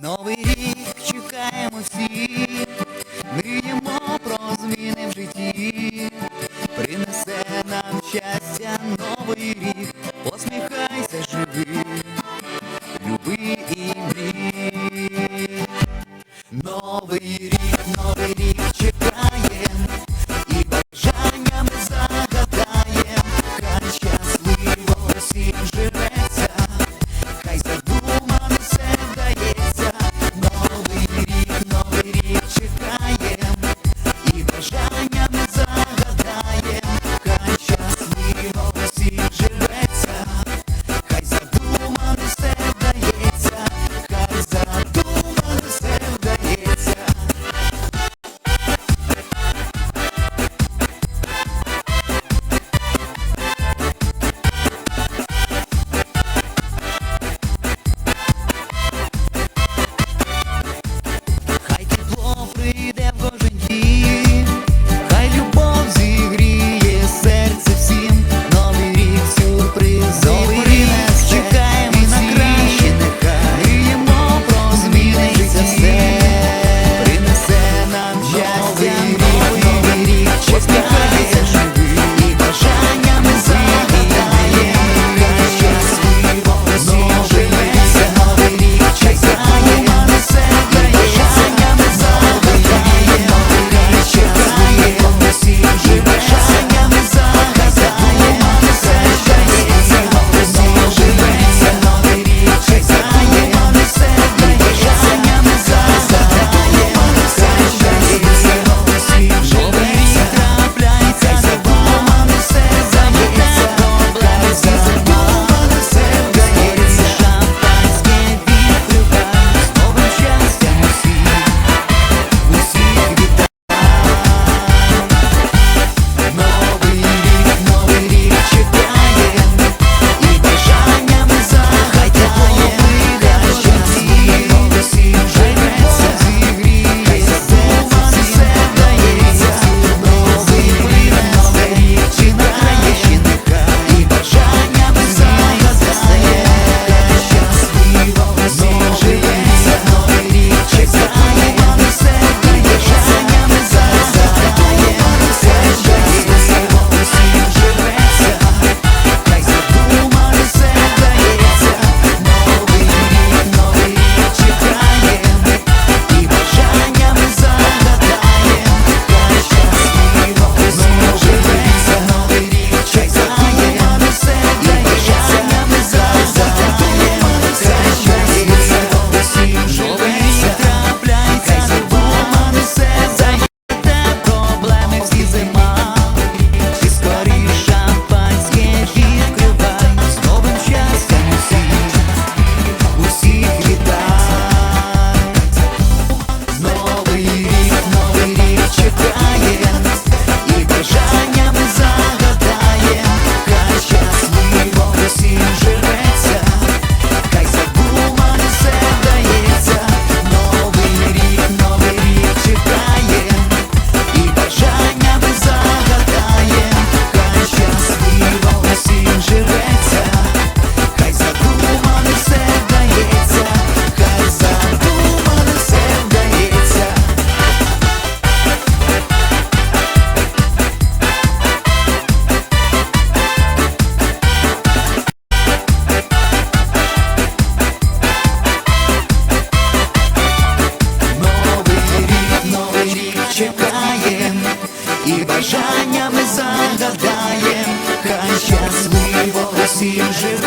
Новий рік чекаємо всі, мріємо про зміни в житті, принесе нам щастя новий рік. сейчас мы его Россию живем.